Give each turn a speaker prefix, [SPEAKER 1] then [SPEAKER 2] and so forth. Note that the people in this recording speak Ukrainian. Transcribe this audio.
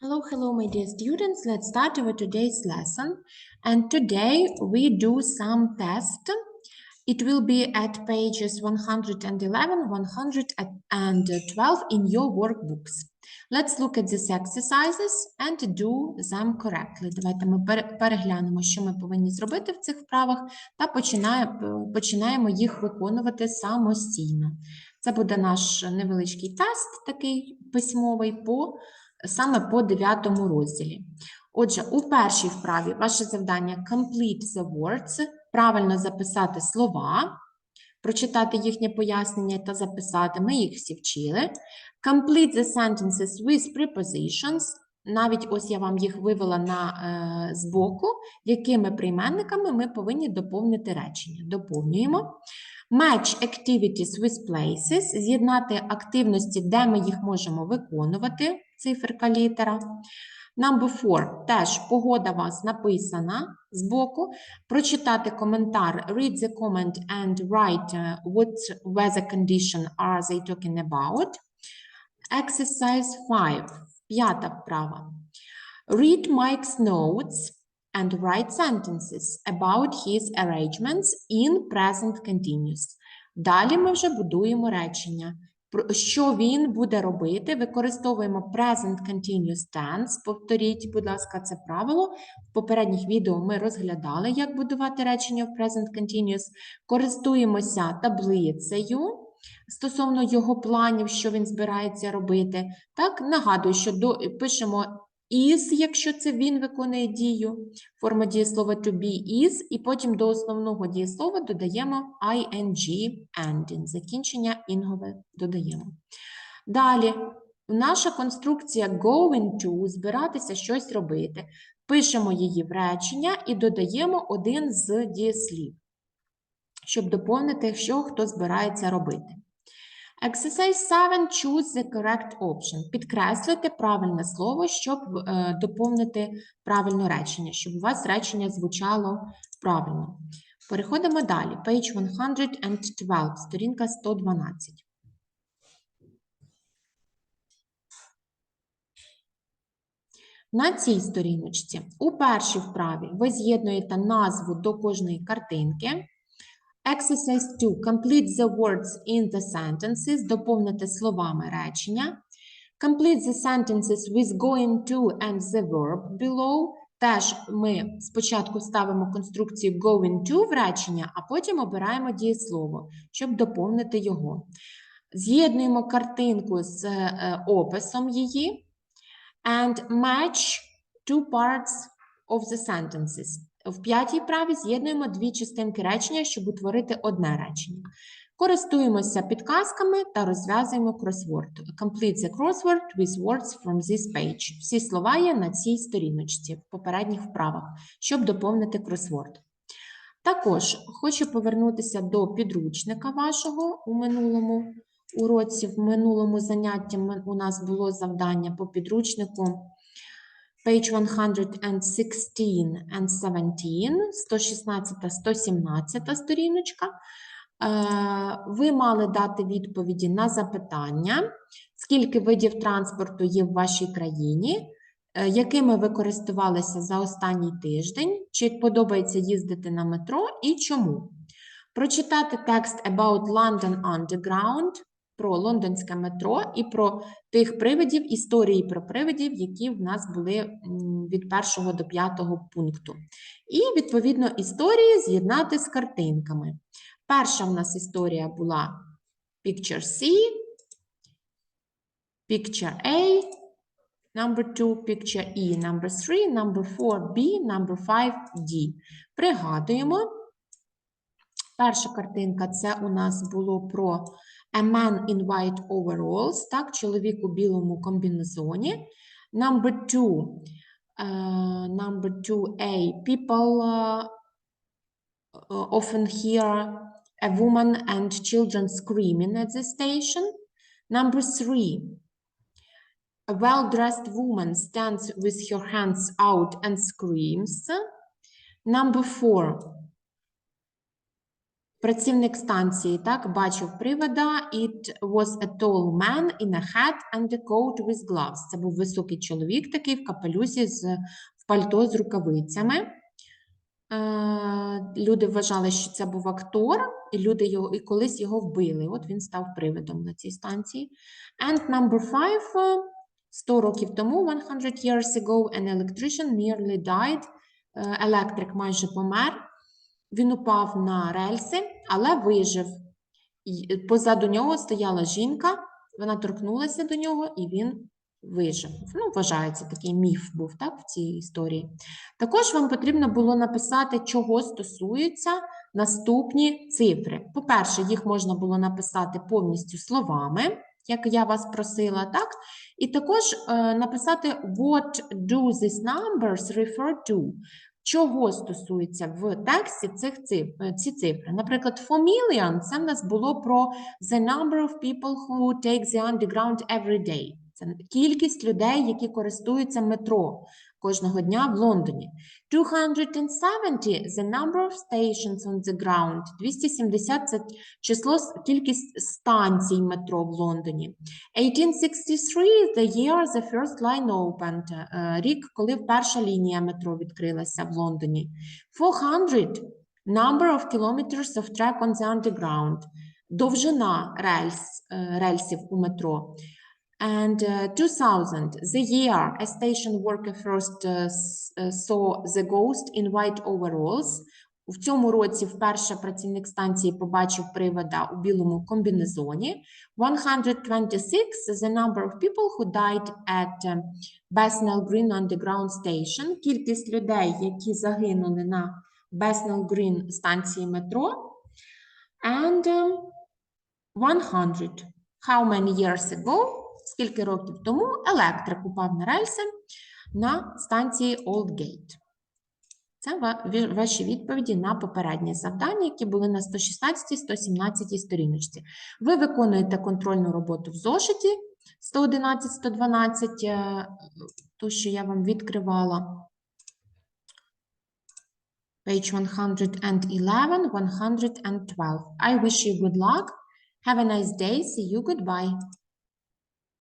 [SPEAKER 1] Hello, hello, my dear students. Let's start our today's lesson. And today we do some test. It will be at pages 111, 112 in your workbooks. Let's look at these exercises and do them correctly. Давайте ми пере- переглянемо, що ми повинні зробити в цих вправах, та починає- починаємо їх виконувати самостійно. Це буде наш невеличкий тест, такий письмовий, по саме по дев'ятому розділі. Отже, у першій вправі ваше завдання complete the words, правильно записати слова, прочитати їхнє пояснення та записати. Ми їх всі вчили. Complete the sentences with prepositions. Навіть ось я вам їх вивела на е, збоку, якими прийменниками ми повинні доповнити речення. Доповнюємо. Match activities with places, з'єднати активності, де ми їх можемо виконувати, циферка літера. Number four, теж погода у вас написана збоку. Прочитати коментар, read the comment and write uh, what weather condition are they talking about. Exercise 5, п'ята вправа. Read Mike's notes and write sentences about his arrangements in present continuous. Далі ми вже будуємо речення. Що він буде робити? Використовуємо present continuous tense. Повторіть, будь ласка, це правило. В попередніх відео ми розглядали, як будувати речення в present continuous. Користуємося таблицею стосовно його планів, що він збирається робити. Так, нагадую, що до, пишемо is, якщо це він виконує дію, форма дієслова to be is, і потім до основного дієслова додаємо ing ending, закінчення інгове додаємо. Далі, наша конструкція going to, збиратися щось робити. Пишемо її в речення і додаємо один з дієслів, щоб доповнити, що хто збирається робити. Exercise 7. Choose the correct option. Підкреслити правильне слово, щоб е, доповнити правильне речення, щоб у вас речення звучало правильно. Переходимо далі. Page 112, сторінка 112. На цій сторіночці у першій вправі ви з'єднуєте назву до кожної картинки. Exercise 2. Complete the words in the sentences. Доповнити словами речення. Complete the sentences with going to and the verb below. Теж ми спочатку ставимо конструкцію going to в речення, а потім обираємо дієслово, щоб доповнити його. З'єднуємо картинку з е, описом її. And match two parts of the sentences. В п'ятій праві з'єднуємо дві частинки речення, щоб утворити одне речення. Користуємося підказками та розв'язуємо кросворд. Complete the crossword with words from this page. Всі слова є на цій сторіночці в попередніх вправах, щоб доповнити кросворд. Також хочу повернутися до підручника вашого у минулому уроці. В минулому занятті у нас було завдання по підручнику page 116 and 17, 116 117 сторіночка. Е, Ви мали дати відповіді на запитання, скільки видів транспорту є в вашій країні, е, якими ви користувалися за останній тиждень, чи подобається їздити на метро і чому. Прочитати текст about London Underground про лондонське метро і про тих привидів, історії про привидів, які в нас були від першого до п'ятого пункту. І, відповідно, історії з'єднати з картинками. Перша в нас історія була Picture C, Picture A, number 2, Picture E, number 3, number 4, B, number 5, D. Пригадуємо. Перша картинка це у нас було про A man in white overalls, так, чоловік у білому комбінезоні. Number two, uh, number two A, people uh, uh, often hear a woman and children screaming at the station. Number three, a well-dressed woman stands with her hands out and screams. Number four, Працівник станції так бачив привода. It was a tall man in a hat and a coat with gloves. Це був високий чоловік, такий в капелюсі з в пальто з рукавицями. Е, люди вважали, що це був актор, і люди його і колись його вбили. От він став привидом на цій станції. And number five. е, 100 років тому, 100 years ago, an electrician nearly died. Е, Електрик майже помер. Він упав на рельси, але вижив. Позаду нього стояла жінка, вона торкнулася до нього, і він вижив. Ну, вважається, такий міф був так, в цій історії. Також вам потрібно було написати, чого стосуються наступні цифри. По-перше, їх можна було написати повністю словами, як я вас просила, так? І також е, написати what do these numbers refer to? Чого стосується в тексті цих цифр, ці цифри? Наприклад, for million це в нас було про the number of people who take the underground every day. Це кількість людей, які користуються метро кожного дня в Лондоні. 270 – the number of stations on the ground. 270 – це число, кількість станцій метро в Лондоні. 1863 – the year the first line opened. Е, Рік, коли перша лінія метро відкрилася в Лондоні. 400 – number of kilometers of track on the underground. Довжина рельс, е, рельсів у метро. And uh, 2000, the year a station worker first uh, uh, saw the ghost in white overalls. В цьому році вперше працівник станції побачив привода у білому комбінезоні. 126 – the number of people who died at um, Green Underground Station. Кількість людей, які загинули на Bethnal Green станції метро. And um, 100. How many years ago? Скільки років тому електрик упав на рельси на станції Oldgate. Це ваші відповіді на попередні завдання, які були на 116-117 сторіночці. Ви виконуєте контрольну роботу в зошиті 111-112, е, ту, що я вам відкривала. Page 111, 112. I wish you good luck. Have a nice day. See you. Goodbye.